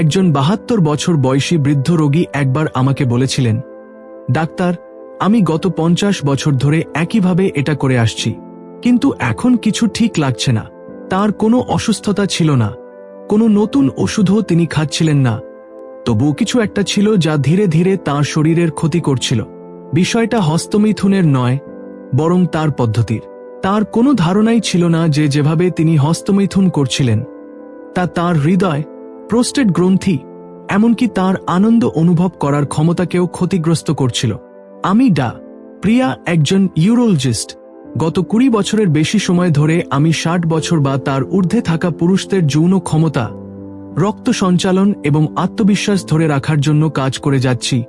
একজন বাহাত্তর বছর বয়সী বৃদ্ধ রোগী একবার আমাকে বলেছিলেন, ডাক্তার, আমি গত পঞ্চাশ বছর ধরে একইভাবে এটা করে আসছি, কিন্তু এখন কিছু ঠিক লাগছে না। তার কোনো অসুস্থতা ছিল না, কোনো নতুন ওষুধও তিনি খাচ্ছিলেন না। তবুও কিছু একটা ছিল যা ধীরে ধীরে তার শরীরের ক্ষতি করছিল। বিষয়টা হস্তমিথুনের নয়, বরং তার পদ্ধতির। তার কোনো ধারণাই ছিল না যে যেভাবে তিনি হস্তমিথুন করছিলেন, তা তার হৃদয় প্রোস্টেট গ্রন্থি, এমনকি তার আনন্দ অনুভব করার ক্ষমতাকেও ক্ষতিগ্রস্ত করছিল। আমি ডা, প্রিয়া একজন ইউরোলজিস্ট। গত কুড়ি বছরের বেশি সময় ধরে আমি ষাট বছর বা তার ঊর্ধ্বে থাকা পুরুষদের যৌন ক্ষমতা, রক্ত সঞ্চালন এবং আত্মবিশ্বাস ধরে রাখার জন্য কাজ করে যাচ্ছি।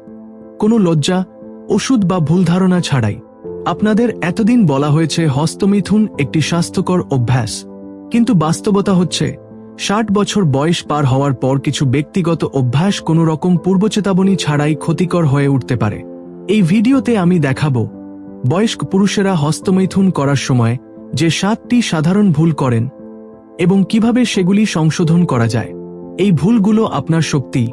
কোনো লজ্জা, ওষুধ বা ভুল ধারণা ছাড়াই। আপনাদের এতদিন বলা হয়েছে হস্তমিথুন একটি স্বাস্থ্যকর অভ্যাস। কিন্তু বাস্তবতা হচ্ছে ষাট বছর বয়স পার হওয়ার পর কিছু ব্যক্তিগত অভ্যাস কোনো রকম পূর্বচেতাবনী ছাড়াই ক্ষতিকর হয়ে উঠতে পারে। এই ভিডিওতে আমি দেখাব, বয়স্ক পুরুষেরা হস্তমৈথুন করার সময় যে সাতটি সাধারণ ভুল করেন এবং কীভাবে সেগুলি সংশোধন করা যায়। এই ভুলগুলো আপনার শক্তি,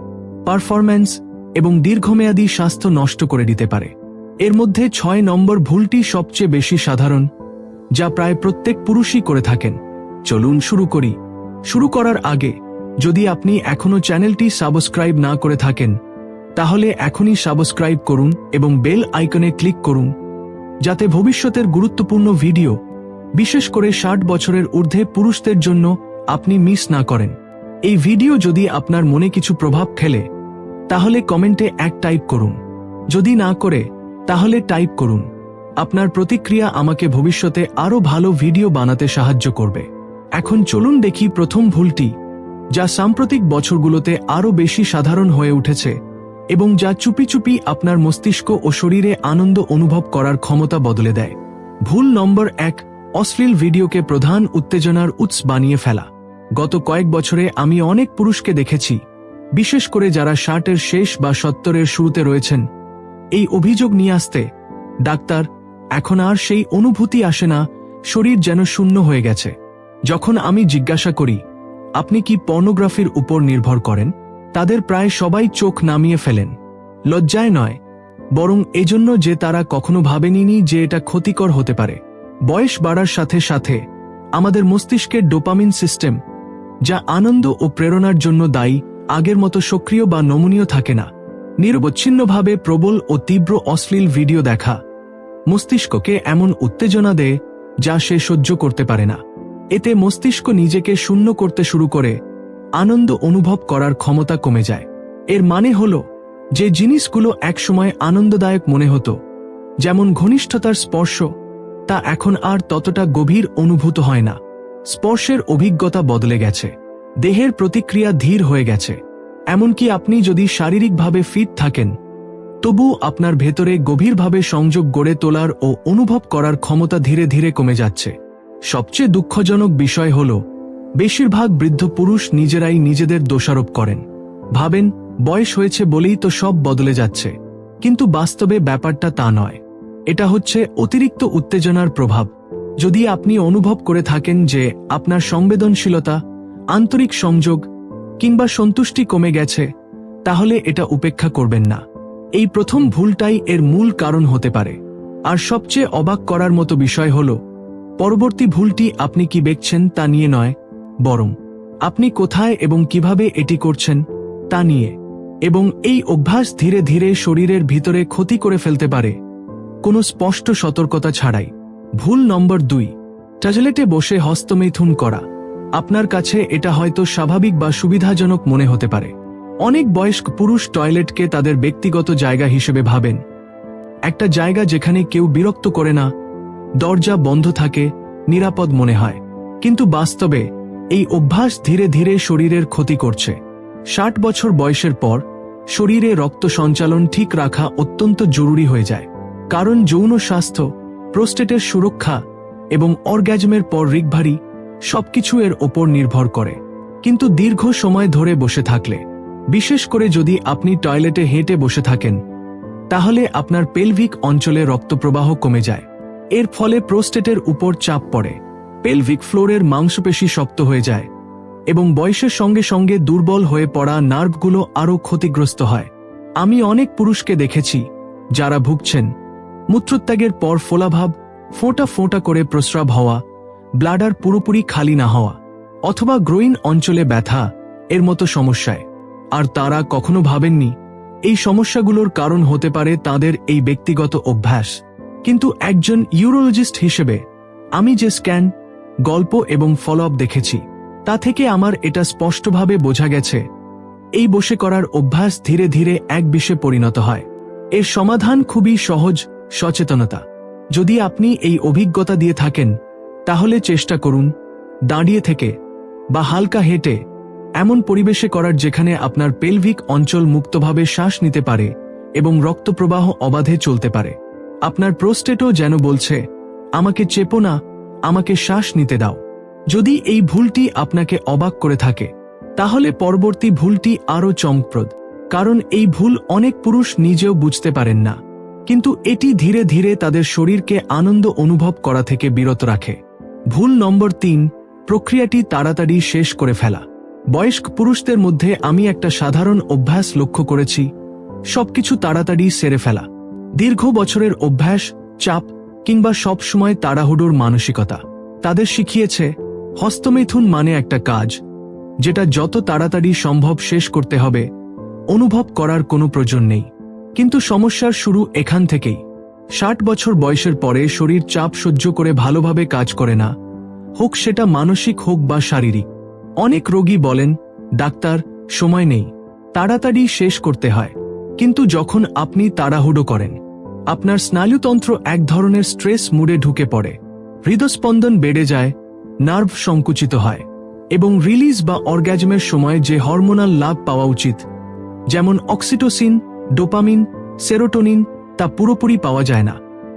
পারফরম্যান্স এবং দীর্ঘমেয়াদী স্বাস্থ্য নষ্ট করে দিতে পারে। এর মধ্যে ছয় নম্বর ভুলটি সবচেয়ে বেশি সাধারণ, যা প্রায় প্রত্যেক পুরুষই করে থাকেন। চলুন শুরু করি। শুরু করার আগে, যদি আপনি এখনও চ্যানেলটি সাবস্ক্রাইব না করে থাকেন, তাহলে এখনই সাবস্ক্রাইব করুন এবং বেল আইকনে ক্লিক করুন, যাতে ভবিষ্যতের গুরুত্বপূর্ণ ভিডিও, বিশেষ করে ষাট বছরের ঊর্ধ্বে পুরুষদের জন্য আপনি মিস না করেন। এই ভিডিও যদি আপনার মনে কিছু প্রভাব ফেলে, তাহলে কমেন্টে এক টাইপ করুন। যদি না করে, তাহলে টাইপ করুন। আপনার প্রতিক্রিয়া আমাকে ভবিষ্যতে আরও ভালো ভিডিও বানাতে সাহায্য করবে। এখন চলুন দেখি প্রথম ভুলটি, যা সাম্প্রতিক বছরগুলোতে আরও বেশি সাধারণ হয়ে উঠেছে এবং যা চুপি চুপি আপনার মস্তিষ্ক ও শরীরে আনন্দ অনুভব করার ক্ষমতা বদলে দেয়। ভুল নম্বর এক, অশ্লীল ভিডিওকে প্রধান উত্তেজনার উৎস বানিয়ে ফেলা। গত কয়েক বছরে আমি অনেক পুরুষকে দেখেছি, বিশেষ করে যারা ষাটের শেষ বা সত্তরের শুরুতে রয়েছেন। এই অভিযোগ নিয়ে আসতে, ডাক্তার, এখন আর সেই অনুভূতি আসে না, শরীর যেন শূন্য হয়ে গেছে। যখন আমি জিজ্ঞাসা করি, আপনি কি পর্নোগ্রাফির উপর নির্ভর করেন? তাদের প্রায় সবাই চোখ নামিয়ে ফেলেন। লজ্জায় নয়, বরং এজন্য যে তারা কখনো ভাবেনি যে এটা ক্ষতিকর হতে পারে। বয়স বাড়ার সাথে সাথে, আমাদের মস্তিষ্কের ডোপামিন সিস্টেম, যা আনন্দ ও প্রেরণার জন্য দায়ী, আগের মতো সক্রিয় বা নমনীয় থাকে না। নিরবচ্ছিন্নভাবে প্রবল ও তীব্র অশ্লীল ভিডিও দেখা, মস্তিষ্ককে এমন উত্তেজনা দেয় যা সে সহ্য করতে পারে না। এতে মস্তিষ্ক নিজেকে শূন্য করতে শুরু করে। আনন্দ অনুভব করার ক্ষমতা কমে যায়। এর মানে হল, যে জিনিসগুলো একসময় আনন্দদায়ক মনে হতো, যেমন ঘনিষ্ঠতার স্পর্শ, তা এখন আর ততটা গভীর অনুভূত হয় না। স্পর্শের অভিজ্ঞতা বদলে গেছে। দেহের প্রতিক্রিয়া ধীর হয়ে গেছে। এমনকি আপনি যদি শারীরিকভাবে ফিট থাকেন, তবু আপনার ভেতরে গভীরভাবে সংযোগ গড়ে তোলার ও অনুভব করার ক্ষমতা ধীরে ধীরে কমে যাচ্ছে। সবচেয়ে দুঃখজনক বিষয় হল, বেশিরভাগ বৃদ্ধ পুরুষ নিজেরাই নিজেদের দোষারোপ করেন। ভাবেন, বয়স হয়েছে বলেই তো সব বদলে যাচ্ছে। কিন্তু বাস্তবে ব্যাপারটা তা নয়। এটা হচ্ছে অতিরিক্ত উত্তেজনার প্রভাব। যদি আপনি অনুভব করে থাকেন যে আপনার সংবেদনশীলতা, আন্তরিক সংযোগ কিংবা সন্তুষ্টি কমে গেছে, তাহলে এটা উপেক্ষা করবেন না। এই প্রথম ভুলটাই এর মূল কারণ হতে পারে। আর সবচেয়ে অবাক করার মতো বিষয় হল পরবর্তী ভুলটি আপনি কি দেখছেন তা নিয়ে নয়, বরং আপনি কোথায় এবং কীভাবে এটি করছেন তা নিয়ে, এবং এই অভ্যাস ধীরে ধীরে শরীরের ভিতরে ক্ষতি করে ফেলতে পারে। কোনো স্পষ্ট সতর্কতা ছাড়াই। ভুল নম্বর দুই টাজলেটে বসে হস্তমেথুন করা। আপনার কাছে এটা হয়তো স্বাভাবিক বা সুবিধাজনক মনে হতে পারে। অনেক বয়স্ক পুরুষ টয়লেটকে তাদের ব্যক্তিগত জায়গা হিসেবে ভাবেন। একটা জায়গা যেখানে কেউ বিরক্ত করে না দরজা বন্ধ থাকে, নিরাপদ মনে হয়। কিন্তু বাস্তবে, এই অভ্যাস ধীরে ধীরে শরীরের ক্ষতি করছে। ষাট বছর বয়সের পর, শরীরে রক্ত সঞ্চালন ঠিক রাখা অত্যন্ত জরুরি হয়ে যায়। কারণ যৌন স্বাস্থ্য, প্রোস্টেটের সুরক্ষা এবং অর্গ্যাজমের পর রিকভারি সবকিছু এর ওপর নির্ভর করে। কিন্তু দীর্ঘ সময় ধরে বসে থাকলে, বিশেষ করে যদি আপনি টয়লেটে হেঁটে বসে থাকেন, তাহলে আপনার পেলভিক অঞ্চলে রক্তপ্রবাহ কমে যায়। এর ফলে প্রোস্টেটের উপর চাপ পড়ে, পেলভিক ফ্লোরের মাংসপেশি শক্ত হয়ে যায় এবং বয়সের সঙ্গে সঙ্গে দুর্বল হয়ে পড়া নার্ভগুলো আরও ক্ষতিগ্রস্ত হয়। আমি অনেক পুরুষকে দেখেছি যারা ভুগছেন। মূত্রত্যাগের পর ফোলাভাব, ফোঁটা ফোঁটা করে প্রস্রাব হওয়া, ব্লাডার পুরোপুরি খালি না হওয়া অথবা গ্রোইন অঞ্চলে ব্যথা এর মতো সমস্যায়। আর তারা কখনো ভাবেননি, এই সমস্যাগুলোর কারণ হতে পারে তাদের এই ব্যক্তিগত অভ্যাস। কিন্তু একজন ইউরোলজিস্ট হিসেবে, আমি যে স্ক্যান, গল্প এবং ফলো দেখেছি, তা থেকে আমার এটা স্পষ্টভাবে বোঝা গেছে। এই বসে করার অভ্যাস ধীরে ধীরে এক বিষে পরিণত হয়। এর সমাধান খুবই সহজ, সচেতনতা। যদি আপনি এই অভিজ্ঞতা দিয়ে থাকেন, তাহলে চেষ্টা করুন, দাঁড়িয়ে থেকে, বা হালকা হেঁটে, এমন পরিবেশে করার যেখানে আপনার পেলভিক অঞ্চল মুক্তভাবে শ্বাস নিতে পারে, এবং রক্তপ্রবাহ অবাধে চলতে পারে। আপনার প্রোস্টেটও যেন বলছে, আমাকে চেপো না, আমাকে শ্বাস নিতে দাও। যদি এই ভুলটি আপনাকে অবাক করে থাকে, তাহলে পরবর্তী ভুলটি আরও চমকপ্রদ, কারণ এই ভুল অনেক পুরুষ নিজেও বুঝতে পারেন না। কিন্তু এটি ধীরে ধীরে তাদের শরীরকে আনন্দ অনুভব করা থেকে বিরত রাখে। ভুল নম্বর তিন, প্রক্রিয়াটি তাড়াতাড়ি শেষ করে ফেলা। বয়স্ক পুরুষদের মধ্যে আমি একটা সাধারণ অভ্যাস লক্ষ্য করেছি, সবকিছু তাড়াতাড়ি সেরে ফেলা। দীর্ঘ বছরের অভ্যাস, চাপ কিংবা সবসময় তাড়াহুড়োর মানসিকতা, তাদের শিখিয়েছে হস্তমেথুন মানে একটা কাজ, যেটা যত তাড়াতাড়ি সম্ভব শেষ করতে হবে, অনুভব করার কোনো প্রয়োজন নেই। কিন্তু সমস্যার শুরু এখান থেকেই। ষাট বছর বয়সের পরে শরীর চাপ সহ্য করে ভালোভাবে কাজ করে না। হোক সেটা মানসিক হোক বা শারীরিক। অনেক রোগী বলেন, ডাক্তার, সময় নেই। তাড়াতাড়ি শেষ করতে হয়। কিন্তু যখন আপনি তাড়াহুড়ো করেন, আপনার স্নায়ুতন্ত্র এক ধরনের স্ট্রেস মুডে ঢুকে পড়ে। হৃদস্পন্দন বেড়ে যায়, নার্ভ সংকুচিত হয়, এবং রিলিজ বা অর্গ্যাজমের সময় যে হরমোনাল লাভ পাওয়া উচিত, যেমন অক্সিটোসিন, ডোপামিন, সেরোটোনিন, তা পুরোপুরি পাওয়া যায় না।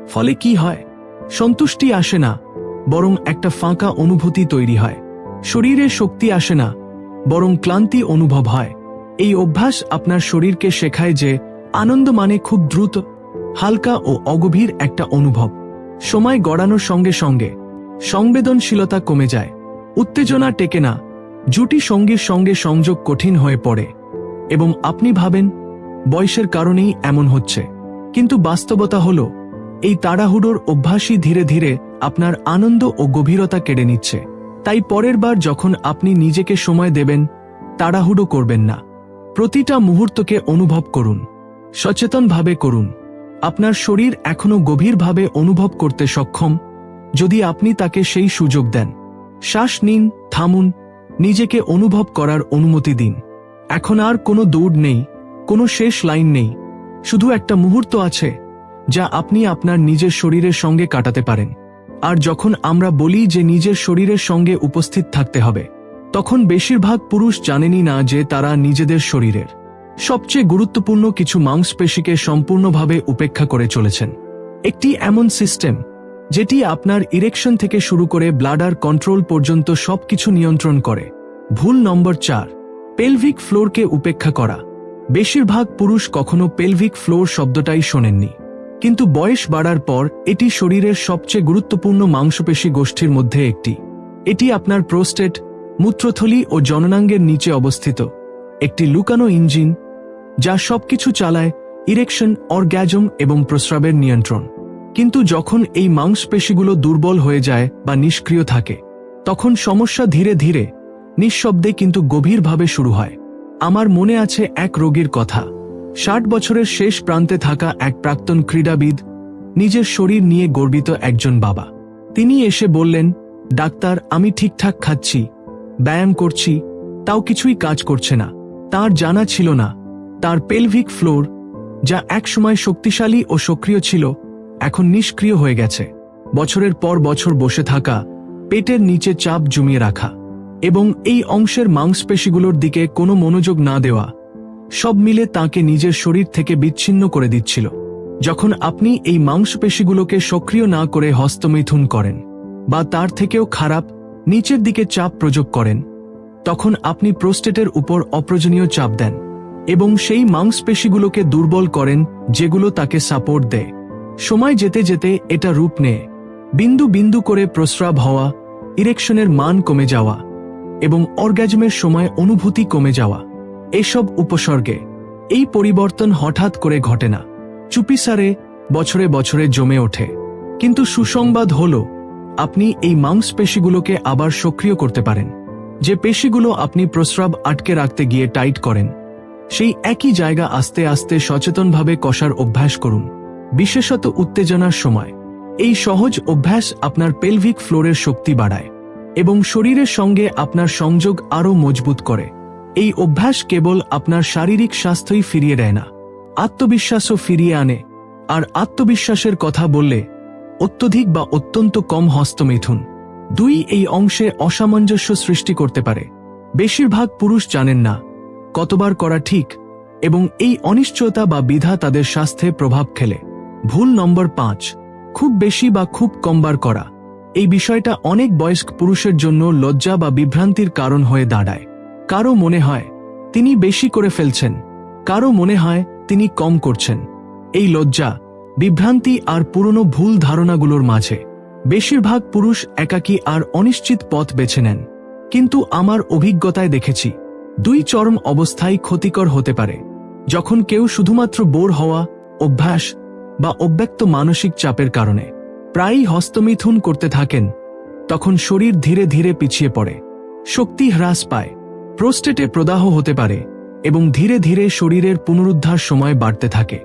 ফলে কি হয়? সন্তুষ্টি আসে না, বরং একটা ফাঁকা অনুভূতি তৈরি হয়। শরীরে শক্তি আসে না, বরং ক্লান্তি অনুভব হয়। এই অভ্যাস আপনার শরীরকে শেখায় যে আনন্দ মানে খুব দ্রুত, হালকা ও অগভীর একটা অনুভব। সময় গড়ানোর সঙ্গে সঙ্গে সংবেদনশীলতা কমে যায়। উত্তেজনা টেকে না, জুটি সঙ্গীর সঙ্গে সংযোগ কঠিন হয়ে পড়ে। এবং আপনি ভাবেন, বয়সের কারণেই এমন হচ্ছে। কিন্তু বাস্তবতা হল, এই তাড়াহুড়োর অভ্যাসই ধীরে ধীরে আপনার আনন্দ ও গভীরতা কেড়ে নিচ্ছে। তাই পরের বার যখন আপনি নিজেকে সময় দেবেন, তাড়াহুড়ো করবেন না। প্রতিটা মুহূর্তকে অনুভব করুন, সচেতনভাবে করুন। আপনার শরীর এখনও গভীরভাবে অনুভব করতে সক্ষম, যদি আপনি তাকে সেই সুযোগ দেন। শ্বাস নিন, থামুন, নিজেকে অনুভব করার অনুমতি দিন। এখন আর কোনো দৌড় নেই, কোনো শেষ লাইন নেই। শুধু একটা মুহূর্ত আছে, যা আপনি আপনার নিজের শরীরের সঙ্গে কাটাতে পারেন। আর যখন আমরা বলি যে নিজের শরীরের সঙ্গে উপস্থিত থাকতে হবে তখন বেশিরভাগ পুরুষ জানেনই না যে তারা নিজেদের শরীরের সবচেয়ে গুরুত্বপূর্ণ কিছু মাংসপেশিকে সম্পূর্ণভাবে উপেক্ষা করে চলেছেন। একটি এমন সিস্টেম, যেটি আপনার ইরেকশন থেকে শুরু করে ব্লাডার কন্ট্রোল পর্যন্ত সবকিছু নিয়ন্ত্রণ করে। ভুল নম্বর চার পেলভিক ফ্লোরকে উপেক্ষা করা। বেশিরভাগ পুরুষ কখনো পেলভিক ফ্লোর শব্দটাই শোনেননি। কিন্তু বয়স বাড়ার পর এটি শরীরের সবচেয়ে গুরুত্বপূর্ণ মাংসপেশী গোষ্ঠীর মধ্যে একটি। এটি আপনার প্রোস্টেট মূত্রথলি ও জননাঙ্গের নিচে অবস্থিত। একটি লুকানো ইঞ্জিন, যা সবকিছু চালায় ইরেকশন, অর্গ্যাজম এবং প্রস্রাবের নিয়ন্ত্রণ। কিন্তু যখন এই মাংসপেশিগুলো দুর্বল হয়ে যায় বা নিষ্ক্রিয় থাকে, তখন সমস্যা ধীরে ধীরে, নিঃশব্দে কিন্তু গভীরভাবে শুরু হয়। আমার মনে আছে এক রোগীর কথা। ষাট বছরের শেষ প্রান্তে থাকা এক প্রাক্তন ক্রীড়াবিদ, নিজের শরীর নিয়ে গর্বিত একজন বাবা। তিনি এসে বললেন, ডাক্তার, আমি ঠিকঠাক খাচ্ছি। ব্যায়াম করছি, তাও কিছুই কাজ করছে না। তার জানা ছিল না। তার পেলভিক ফ্লোর যা একসময় শক্তিশালী ও সক্রিয় ছিল, এখন নিষ্ক্রিয় হয়ে গেছে। বছরের পর বছর বসে থাকা, পেটের নিচে চাপ জমিয়ে রাখা এবং এই অংশের মাংসপেশিগুলোর দিকে কোনো মনোযোগ না দেওয়া, সব মিলে তাকে নিজের শরীর থেকে বিচ্ছিন্ন করে দিচ্ছিল। যখন আপনি এই মাংসপেশিগুলোকে সক্রিয় না করে হস্তমিথুন করেন বা তার থেকেও খারাপ নিচের দিকে চাপ প্রয়োগ করেন। তখন আপনি প্রোস্টেটের উপর অপ্রয়োজনীয় চাপ দেন এবং সেই মাংসপেশিগুলোকে দুর্বল করেন যেগুলো তাকে সাপোর্ট দেয়। সময় যেতে যেতে এটা রূপ নেয়। বিন্দু বিন্দু করে প্রস্রাব হওয়া, ইরেকশনের মান কমে যাওয়া এবং অর্গাজমের সময় অনুভূতি কমে যাওয়া। এসব উপসর্গে এই পরিবর্তন হঠাৎ করে ঘটে না। চুপিসারে বছরে বছরে জমে ওঠে। কিন্তু সুসংবাদ হল আপনি এই মাংসপেশিগুলোকে আবার সক্রিয় করতে পারেন। যে পেশিগুলো আপনি প্রস্রাব আটকে রাখতে গিয়ে টাইট করেন, সেই একই জায়গা আস্তে আস্তে সচেতনভাবে কষার অভ্যাস করুন। বিশেষত উত্তেজনার সময়। এই সহজ অভ্যাস আপনার পেলভিক ফ্লোরের শক্তি বাড়ায় এবং শরীরের সঙ্গে আপনার সংযোগ আরও মজবুত করে। এই অভ্যাস কেবল আপনার শারীরিক স্বাস্থ্যই ফিরিয়ে দেয় না। আত্মবিশ্বাসও ফিরিয়ে আনে। আর আত্মবিশ্বাসের কথা বললে অত্যধিক বা অত্যন্ত কম হস্তমিথুন। দুই এই অংশে অসামঞ্জস্য সৃষ্টি করতে পারে। বেশিরভাগ পুরুষ জানেন না কতবার করা ঠিক এবং এই অনিশ্চয়তা বা বিধা তাদের স্বাস্থ্যে প্রভাব খেলে ভুল নম্বর পাঁচ, খুব বেশি বা খুব কমবার করা। এই বিষয়টা অনেক বয়স্ক পুরুষের জন্য লজ্জা বা বিভ্রান্তির কারণ হয়ে দাঁড়ায়। কারও মনে হয়, তিনি বেশি করে ফেলছেন। কারও মনে হয়, তিনি কম করছেন। এই লজ্জা বিভ্রান্তি আর পুরনো ভুল ধারণাগুলোর মাঝে, বেশিরভাগ পুরুষ একাকী আর অনিশ্চিত পথ বেছে নেন। কিন্তু আমার অভিজ্ঞতায় দেখেছি, দুই চরম অবস্থায় ক্ষতিকর হতে পারে। যখন কেউ শুধুমাত্র বোর হওয়া, অভ্যাস বা অব্যক্ত মানসিক চাপের কারণে প্রায়ই হস্তমিথুন করতে থাকেন, তখন শরীর ধীরে ধীরে পিছিয়ে পড়ে, শক্তি হ্রাস পায়, প্রোস্টেটে প্রদাহ হতে পারে এবং ধীরে ধীরে শরীরের পুনরুদ্ধার সময় বাড়তে থাকে।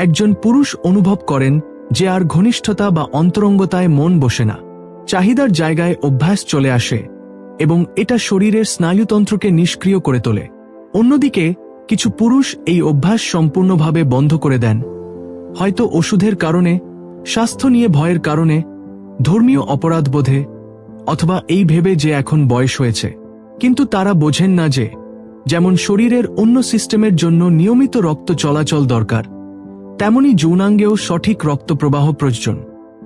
একজন পুরুষ অনুভব করেন যে আর ঘনিষ্ঠতা বা অন্তরঙ্গতায় মন বসে না। চাহিদার জায়গায় অভ্যাস চলে আসে এবং এটা শরীরের স্নায়ুতন্ত্রকে নিষ্ক্রিয় করে তোলে। অন্যদিকে, কিছু পুরুষ এই অভ্যাস সম্পূর্ণভাবে বন্ধ করে দেন। হয়তো ওষুধের কারণে, স্বাস্থ্য নিয়ে ভয়ের কারণে, ধর্মীয় অপরাধবোধে অথবা এই ভেবে যে এখন বয়স হয়েছে। কিন্তু তারা বোঝেন না যে, যেমন শরীরের অন্য সিস্টেমের জন্য নিয়মিত রক্ত চলাচল দরকার তেমনি যৌনাঙ্গেও সঠিক রক্তপ্রবাহ প্রয়োজন।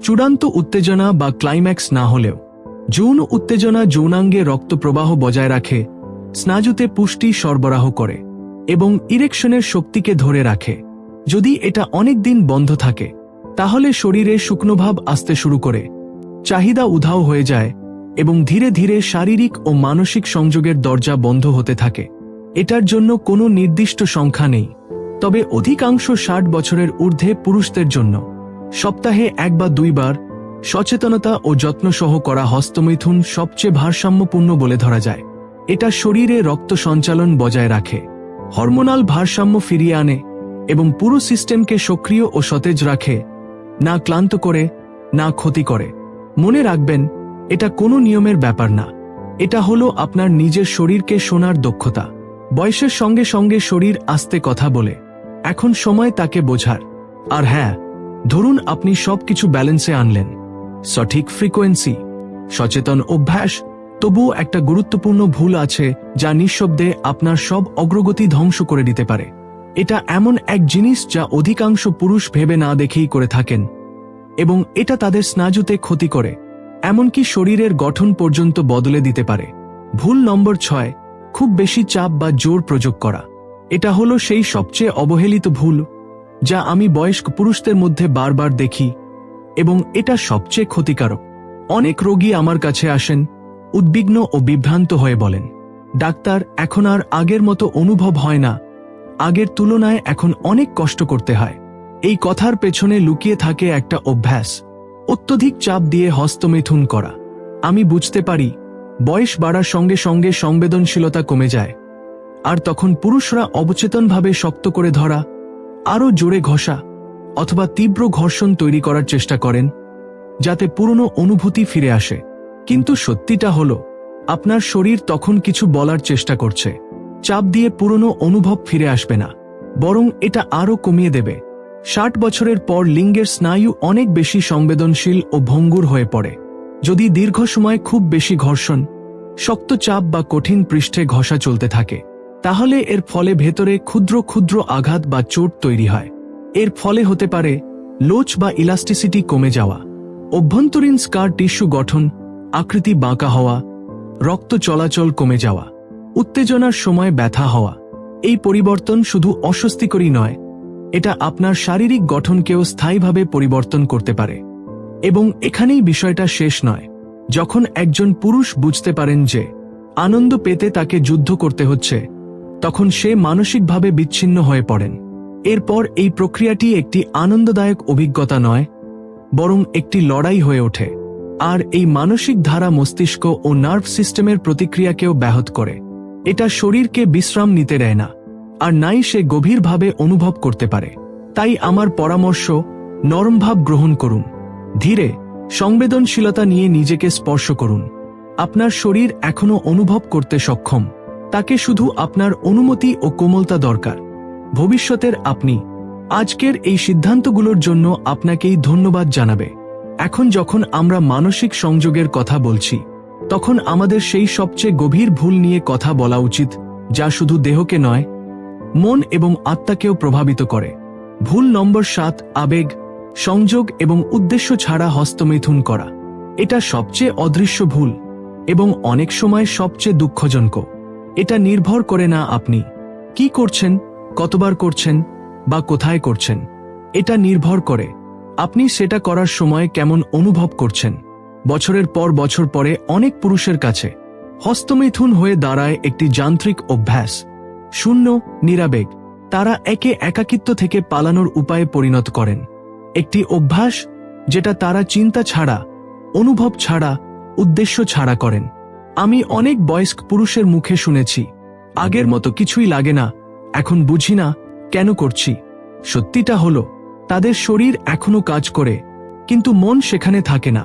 চূড়ান্ত উত্তেজনা বা ক্লাইম্যাক্স না হলেও, যৌন উত্তেজনা যৌনাঙ্গে রক্তপ্রবাহ বজায় রাখে, স্নায়ুতে পুষ্টি সরবরাহ করে এবং ইরেকশনের শক্তিকে ধরে রাখে। যদি এটা অনেক দিন বন্ধ থাকে, তাহলে শরীরে শুকনোভাব আসতে শুরু করে, চাহিদা উধাও হয়ে যায় এবং ধীরে ধীরে শারীরিক ও মানসিক সংযোগের দরজা বন্ধ হতে থাকে। এটার জন্য কোনো নির্দিষ্ট সংখ্যা নেই। তবে অধিকাংশ ষাট বছরের ঊর্ধ্বে পুরুষদের জন্য। সপ্তাহে এক বা দুইবার সচেতনতা ও যত্নসহ করা হস্তমৈথুন সবচেয়ে ভারসাম্যপূর্ণ বলে ধরা যায়। এটা শরীরে রক্ত সঞ্চালন বজায় রাখে, হরমোনাল ভারসাম্য ফিরিয়ে আনে এবং পুরো সিস্টেমকে সক্রিয় ও সতেজ রাখে, না ক্লান্ত করে, না ক্ষতি করে। মনে রাখবেন, এটা কোনো নিয়মের ব্যাপার না। এটা হলো আপনার নিজের শরীরকে শোনার দক্ষতা। বয়সের সঙ্গে সঙ্গে শরীর আস্তে কথা বলে। এখন সময় তাকে বোঝার। আর হ্যাঁ ধরুন আপনি সবকিছু ব্যালেন্সে আনলেন। সঠিক ফ্রিকোয়েন্সি, সচেতন অভ্যাস, তবুও একটা গুরুত্বপূর্ণ ভুল আছে যা নিঃশব্দে আপনার সব অগ্রগতি ধ্বংস করে দিতে পারে। এটা এমন এক জিনিস যা অধিকাংশ পুরুষ ভেবে না দেখেই করে থাকেন। এবং এটা তাদের স্নাজুতে ক্ষতি করে, এমনকি শরীরের গঠন পর্যন্ত বদলে দিতে পারে। ভুল নম্বর ছয়, খুব বেশি চাপ বা জোর প্রয়োগ করা। এটা হলো সেই সবচেয়ে অবহেলিত ভুল, যা আমি বয়স্ক পুরুষদের মধ্যে বারবার দেখি, এবং এটা সবচেয়ে ক্ষতিকারক। অনেক রোগী আমার কাছে আসেন, উদ্বিগ্ন ও বিভ্রান্ত হয়ে বলেন, ডাক্তার, এখন আর আগের মতো অনুভব হয় না। আগের তুলনায় এখন অনেক কষ্ট করতে হয়। এই কথার পেছনে লুকিয়ে থাকে একটা অভ্যাস, অত্যধিক চাপ দিয়ে হস্তমেথুন করা। আমি বুঝতে পারি, বয়স বাড়ার সঙ্গে সঙ্গে সংবেদনশীলতা কমে যায় আর তখন পুরুষরা অবচেতনভাবে শক্ত করে ধরা, আরও জোরে ঘষা অথবা তীব্র ঘর্ষণ তৈরি করার চেষ্টা করেন, যাতে পুরনো অনুভূতি ফিরে আসে। কিন্তু সত্যিটা হল, আপনার শরীর তখন কিছু বলার চেষ্টা করছে। চাপ দিয়ে পুরনো অনুভব ফিরে আসবে না, বরং এটা আরও কমিয়ে দেবে। ষাট বছরের পর লিঙ্গের স্নায়ু অনেক বেশি সংবেদনশীল ও ভঙ্গুর হয়ে পড়ে। যদি দীর্ঘ সময় খুব বেশি ঘর্ষণ, শক্ত চাপ বা কঠিন পৃষ্ঠে ঘষা চলতে থাকে। তাহলে এর ফলে ভেতরে ক্ষুদ্র ক্ষুদ্র আঘাত বা চোট তৈরি হয়। এর ফলে হতে পারে লোচ বা ইলাস্টিসিটি কমে যাওয়া, অভ্যন্তরীণ স্কার টিস্যু গঠন, আকৃতি বাঁকা হওয়া, রক্ত চলাচল কমে যাওয়া, উত্তেজনার সময় ব্যথা হওয়া। এই পরিবর্তন শুধু অস্বস্তিকরই নয়, এটা আপনার শারীরিক গঠনকেও স্থায়ীভাবে পরিবর্তন করতে পারে। এবং এখানেই বিষয়টা শেষ নয়, যখন একজন পুরুষ বুঝতে পারেন যে আনন্দ পেতে তাকে যুদ্ধ করতে হচ্ছে তখন সে মানসিকভাবে বিচ্ছিন্ন হয়ে পড়েন। এরপর এই প্রক্রিয়াটি একটি আনন্দদায়ক অভিজ্ঞতা নয়, বরং একটি লড়াই হয়ে ওঠে, আর এই মানসিক ধারা মস্তিষ্ক ও নার্ভ সিস্টেমের প্রতিক্রিয়াকেও ব্যাহত করে। এটা শরীরকে বিশ্রাম নিতে দেয় না, আর নাই সে গভীরভাবে অনুভব করতে পারে। তাই আমার পরামর্শ নরমভাব গ্রহণ করুন, ধীরে, সংবেদনশীলতা নিয়ে নিজেকে স্পর্শ করুন। আপনার শরীর এখনও অনুভব করতে সক্ষম। তাকে শুধু আপনার অনুমতি ও কোমলতা দরকার। ভবিষ্যতের আপনি। আজকের এই সিদ্ধান্তগুলোর জন্য আপনাকেই ধন্যবাদ জানাবে। এখন যখন আমরা মানসিক সংযোগের কথা বলছি, তখন আমাদের সেই সবচেয়ে গভীর ভুল নিয়ে কথা বলা উচিত, যা শুধু দেহকে নয়, মন এবং আত্মাকেও প্রভাবিত করে। ভুল নম্বর সাত, আবেগ, সংযোগ এবং উদ্দেশ্য ছাড়া হস্তমেথুন করা। এটা সবচেয়ে অদৃশ্য ভুল এবং অনেক সময় সবচেয়ে দুঃখজনক। এটা নির্ভর করে না আপনি। কি করছেন, কতবার করছেন, বা কোথায় করছেন। এটা নির্ভর করে। আপনি সেটা করার সময় কেমন অনুভব করছেন। বছরের পর বছর পরে অনেক পুরুষের কাছে। হস্তমিথুন হয়ে দাঁড়ায় একটি যান্ত্রিক অভ্যাস। শূন্য, নিরাবেগ। তারা একে একাকিত্ব থেকে পালানোর উপায়ে পরিণত করেন। একটি অভ্যাস, যেটা তারা চিন্তা ছাড়া, অনুভব ছাড়া, উদ্দেশ্য ছাড়া করেন। আমি অনেক বয়স্ক পুরুষের মুখে শুনেছি। আগের মতো কিছুই লাগে না। এখন বুঝি না কেন করছি। সত্যিটা হলো, তাদের শরীর এখনও কাজ করে, কিন্তু মন সেখানে থাকে না।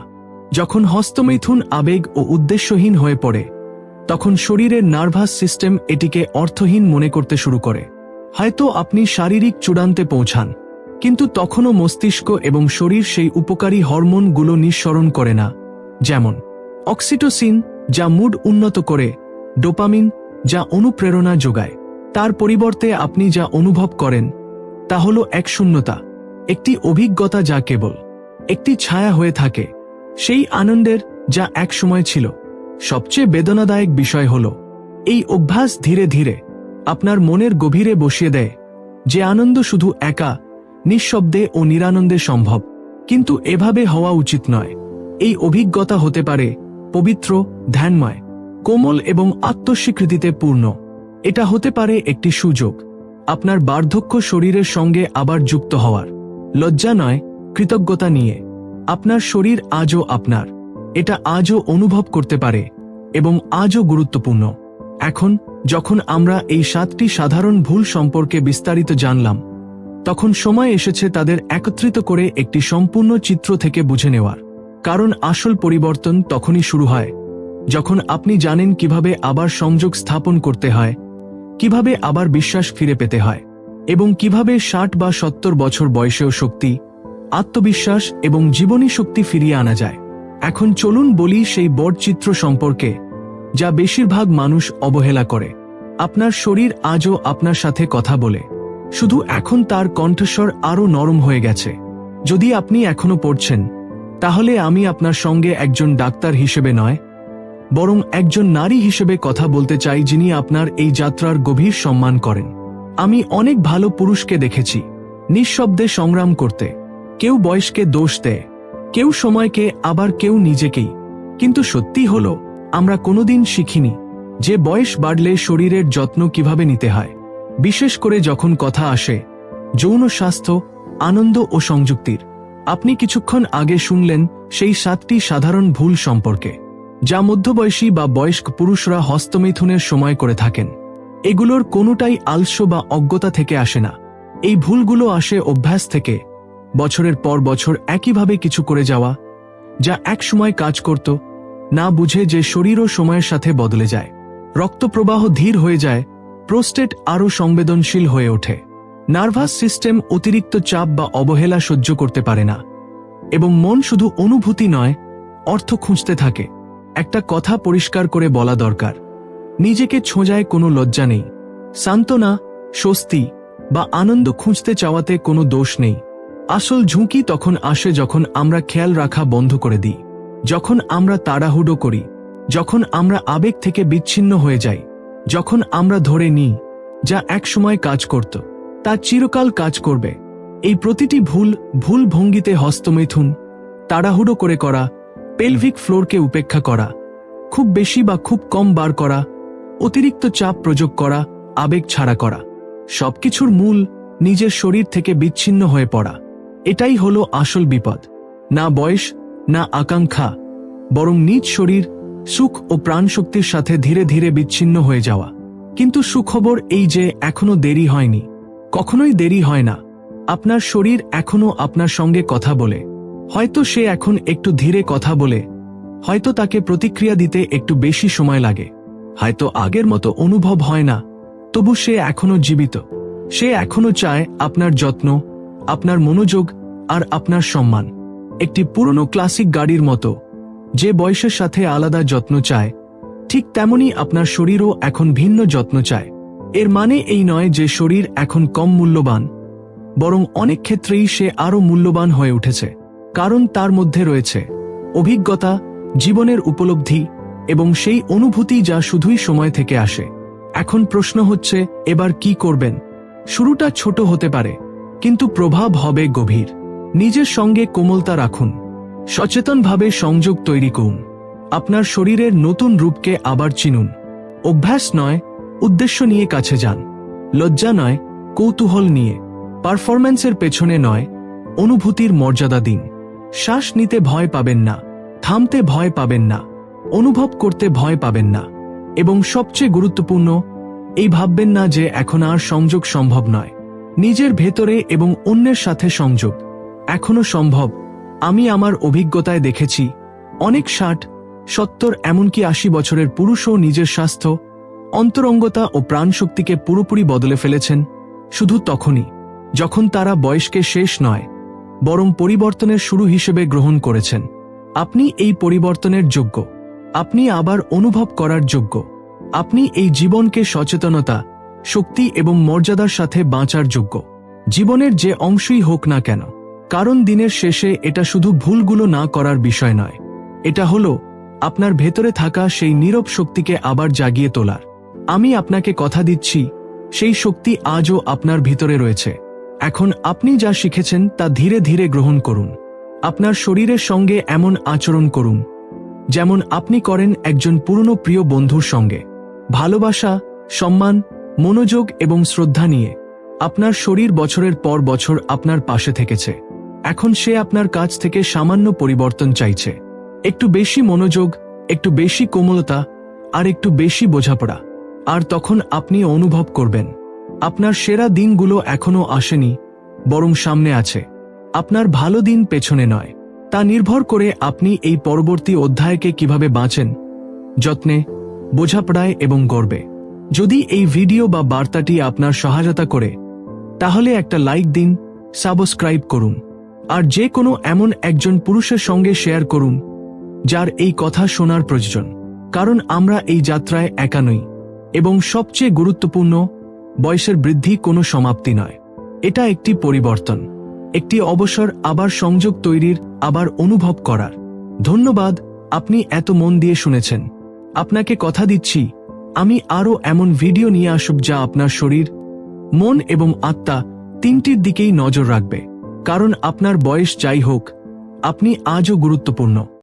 যখন হস্তমৈথুন আবেগ ও উদ্দেশ্যহীন হয়ে পড়ে, তখন শরীরের নার্ভাস সিস্টেম এটিকে অর্থহীন মনে করতে শুরু করে। হয়তো আপনি শারীরিক চূড়ান্তে পৌঁছান, কিন্তু তখনও মস্তিষ্ক এবং শরীর সেই উপকারী হরমোনগুলো নিঃসরণ করে না। যেমন, অক্সিটোসিন যা মুড উন্নত করে, ডোপামিন যা অনুপ্রেরণা যোগায়। তার পরিবর্তে আপনি যা অনুভব করেন, তা হল এক শূন্যতা, একটি অভিজ্ঞতা যা কেবল একটি ছায়া হয়ে থাকে। সেই আনন্দের যা এক সময় ছিল, সবচেয়ে বেদনাদায়ক বিষয় হল, এই অভ্যাস ধীরে ধীরে আপনার মনের গভীরে বসিয়ে দেয় যে আনন্দ শুধু একা, নিঃশব্দে ও নিরানন্দে সম্ভব। কিন্তু এভাবে হওয়া উচিত নয়। এই অভিজ্ঞতা হতে পারে পবিত্র, ধ্যানময়, কোমল এবং আত্মস্বীকৃতিতে পূর্ণ। এটা হতে পারে একটি সুযোগ। আপনার বার্ধক্য শরীরের সঙ্গে আবার যুক্ত হওয়ার। লজ্জা নয়, কৃতজ্ঞতা নিয়ে। আপনার শরীর আজও আপনার। এটা আজও অনুভব করতে পারে এবং আজও গুরুত্বপূর্ণ। এখন, যখন আমরা এই সাতটি সাধারণ ভুল সম্পর্কে বিস্তারিত জানলাম, তখন সময় এসেছে তাদের একত্রিত করে একটি সম্পূর্ণ চিত্র থেকে বুঝে নেওয়ার। কারণ আসল পরিবর্তন তখনই শুরু হয়, যখন আপনি জানেন কীভাবে আবার সংযোগ স্থাপন করতে হয়, কীভাবে আবার বিশ্বাস ফিরে পেতে হয়, এবং কীভাবে ষাট বা সত্তর বছর বয়সেও শক্তি, আত্মবিশ্বাস এবং জীবনী শক্তি ফিরিয়ে আনা যায়। এখন চলুন বলি সেই বটচিত্র সম্পর্কে, যা বেশিরভাগ মানুষ অবহেলা করে। আপনার শরীর আজও আপনার সাথে কথা বলে। শুধু এখন তার কণ্ঠস্বর আরও নরম হয়ে গেছে। যদি আপনি এখনও পড়ছেন তাহলে আমি আপনার সঙ্গে একজন ডাক্তার হিসেবে নয়, বরং একজন নারী হিসেবে কথা বলতে চাই যিনি আপনার এই যাত্রার গভীর সম্মান করেন। আমি অনেক ভালো পুরুষকে দেখেছি, নিঃশব্দে সংগ্রাম করতে। কেউ বয়সকে দোষ দেয়, কেউ সময়কে, আবার কেউ নিজেকেই। কিন্তু সত্যি হল, আমরা কোনোদিন শিখিনি, যে বয়স বাড়লে শরীরের যত্ন কীভাবে নিতে হয়। বিশেষ করে যখন কথা আসে, যৌন স্বাস্থ্য, আনন্দ ও সংযুক্তির। আপনি কিছুক্ষণ আগে শুনলেন সেই সাতটি সাধারণ ভুল সম্পর্কে, যা মধ্যবয়সী বা বয়স্ক পুরুষরা হস্তমেথুনের সময় করে থাকেন। এগুলোর কোনোটাই আলস্য বা অজ্ঞতা থেকে আসে না। এই ভুলগুলো আসে অভ্যাস থেকে, বছরের পর বছর একইভাবে কিছু করে যাওয়া, যা এক সময় কাজ করত, না বুঝে যে শরীরও সময়ের সাথে বদলে যায়। রক্তপ্রবাহ ধীর হয়ে যায়, প্রোস্টেট আরও সংবেদনশীল হয়ে ওঠে। নার্ভাস সিস্টেম অতিরিক্ত চাপ বা অবহেলা সহ্য করতে পারে না। এবং মন শুধু অনুভূতি নয়, অর্থ খুঁজতে থাকে। একটা কথা পরিষ্কার করে বলা দরকার। নিজেকে ছোঁজায় কোনো লজ্জা নেই। সান্ত্বনা, স্বস্তি বা আনন্দ খুঁজতে চাওয়াতে কোনো দোষ নেই। আসল ঝুঁকি তখন আসে যখন আমরা খেয়াল রাখা বন্ধ করে দিই। যখন আমরা তাড়াহুড়ো করি। যখন আমরা আবেগ থেকে বিচ্ছিন্ন হয়ে যাই। যখন আমরা ধরে নিই যা একসময় কাজ করত। তা চিরকাল কাজ করবে। এই প্রতিটি ভুল ভুল ভঙ্গিতে হস্তমেথুন, তাড়াহুড়ো করে করা, পেলভিক ফ্লোরকে উপেক্ষা করা, খুব বেশি বা খুব কম বার করা, অতিরিক্ত চাপ প্রয়োগ করা, আবেগ ছাড়া করা। সবকিছুর মূল নিজের শরীর থেকে বিচ্ছিন্ন হয়ে পড়া। এটাই হলো আসল বিপদ। না বয়স, না আকাঙ্ক্ষা, বরং নিজ শরীর, সুখ ও প্রাণশক্তির সাথে ধীরে ধীরে বিচ্ছিন্ন হয়ে যাওয়া। কিন্তু সুখবর এই যে এখনও দেরি হয়নি। কখনোই দেরি হয় না। আপনার শরীর এখনও আপনার সঙ্গে কথা বলে। হয়তো সে এখন একটু ধীরে কথা বলে। হয়তো তাকে প্রতিক্রিয়া দিতে একটু বেশি সময় লাগে। হয়তো আগের মতো অনুভব হয় না। তবু সে এখনও জীবিত। সে এখনও চায় আপনার যত্ন, আপনার মনোযোগ আর আপনার সম্মান। একটি পুরনো ক্লাসিক গাড়ির মতো। যে বয়সের সাথে আলাদা যত্ন চায়। ঠিক তেমনি আপনার শরীরও এখন ভিন্ন যত্ন চায়। এর মানে এই নয় যে শরীর এখন কম মূল্যবান, বরং অনেক ক্ষেত্রেই সে আরও মূল্যবান হয়ে উঠেছে, কারণ তার মধ্যে রয়েছে অভিজ্ঞতা, জীবনের উপলব্ধি এবং সেই অনুভূতি যা শুধুই সময় থেকে আসে। এখন প্রশ্ন হচ্ছে, এবার কি করবেন? শুরুটা ছোট হতে পারে, কিন্তু প্রভাব হবে গভীর। নিজের সঙ্গে কোমলতা রাখুন। সচেতনভাবে সংযোগ তৈরি করুন। আপনার শরীরের নতুন রূপকে আবার চিনুন। অভ্যাস নয় উদ্দেশ্য নিয়ে কাছে যান। লজ্জা নয়, কৌতূহল নিয়ে। পারফরম্যান্সের পেছনে নয়, অনুভূতির মর্যাদা দিন। শ্বাস নিতে ভয় পাবেন না, থামতে ভয় পাবেন না, অনুভব করতে ভয় পাবেন না। এবং সবচেয়ে গুরুত্বপূর্ণ, এই ভাববেন না যে এখন আর সংযোগ সম্ভব নয়। নিজের ভেতরে এবং অন্যের সাথে সংযোগ। এখনও সম্ভব, আমি আমার অভিজ্ঞতায় দেখেছি। অনেক ষাট, সত্তর, এমনকি আশি বছরের পুরুষও নিজের স্বাস্থ্য অন্তরঙ্গতা ও প্রাণশক্তিকে পুরোপুরি বদলে ফেলেছেন শুধু তখনই, যখন তারা বয়সকে শেষ নয়, বরং পরিবর্তনের শুরু হিসেবে গ্রহণ করেছেন। আপনি এই পরিবর্তনের যোগ্য। আপনি আবার অনুভব করার যোগ্য। আপনি এই জীবনকে সচেতনতা, শক্তি এবং মর্যাদার সাথে বাঁচার যোগ্য। জীবনের যে অংশই হোক না কেন, কারণ দিনের শেষে এটা শুধু ভুলগুলো না করার বিষয় নয়। এটা হলো, আপনার ভেতরে থাকা সেই নীরব শক্তিকে আবার জাগিয়ে তোলার। আমি আপনাকে কথা দিচ্ছি, সেই শক্তি আজও আপনার ভিতরে রয়েছে। এখন আপনি যা শিখেছেন তা ধীরে ধীরে গ্রহণ করুন। আপনার শরীরের সঙ্গে এমন আচরণ করুন, যেমন আপনি করেন একজন পুরনো প্রিয় বন্ধুর সঙ্গে। ভালোবাসা, সম্মান, মনোযোগ এবং শ্রদ্ধা নিয়ে আপনার শরীর বছরের পর বছর আপনার পাশে থেকেছে। এখন সে আপনার কাছ থেকে সামান্য পরিবর্তন চাইছে। একটু বেশি মনোযোগ, একটু বেশি কোমলতা, আর একটু বেশি বোঝাপড়া। আর তখন আপনি অনুভব করবেন। আপনার সেরা দিনগুলো এখনও আসেনি, বরং সামনে আছে। আপনার ভালো দিন পেছনে নয়। তা নির্ভর করে আপনি এই পরবর্তী অধ্যায়কে কীভাবে বাঁচেন, যত্নে, বোঝাপড়ায় এবং গর্বে। যদি এই ভিডিও বা বার্তাটি আপনার সহায়তা করে, তাহলে একটা লাইক দিন, সাবস্ক্রাইব করুন। আর যে কোনো এমন একজন পুরুষের সঙ্গে শেয়ার করুন, যার এই কথা শোনার প্রয়োজন। কারণ আমরা এই যাত্রায় একা নই। এবং সবচেয়ে গুরুত্বপূর্ণ, বয়সের বৃদ্ধি কোনো সমাপ্তি নয়। এটা একটি পরিবর্তন, একটি অবসর, আবার সংযোগ তৈরির, আবার অনুভব করার। ধন্যবাদ, আপনি এত মন দিয়ে শুনেছেন। আপনাকে কথা দিচ্ছি, আমি আরও এমন ভিডিও নিয়ে আসুক যা আপনার শরীর, মন এবং আত্মা তিনটির দিকেই নজর রাখবে। কারণ আপনার বয়স যাই হোক, আপনি আজও গুরুত্বপূর্ণ।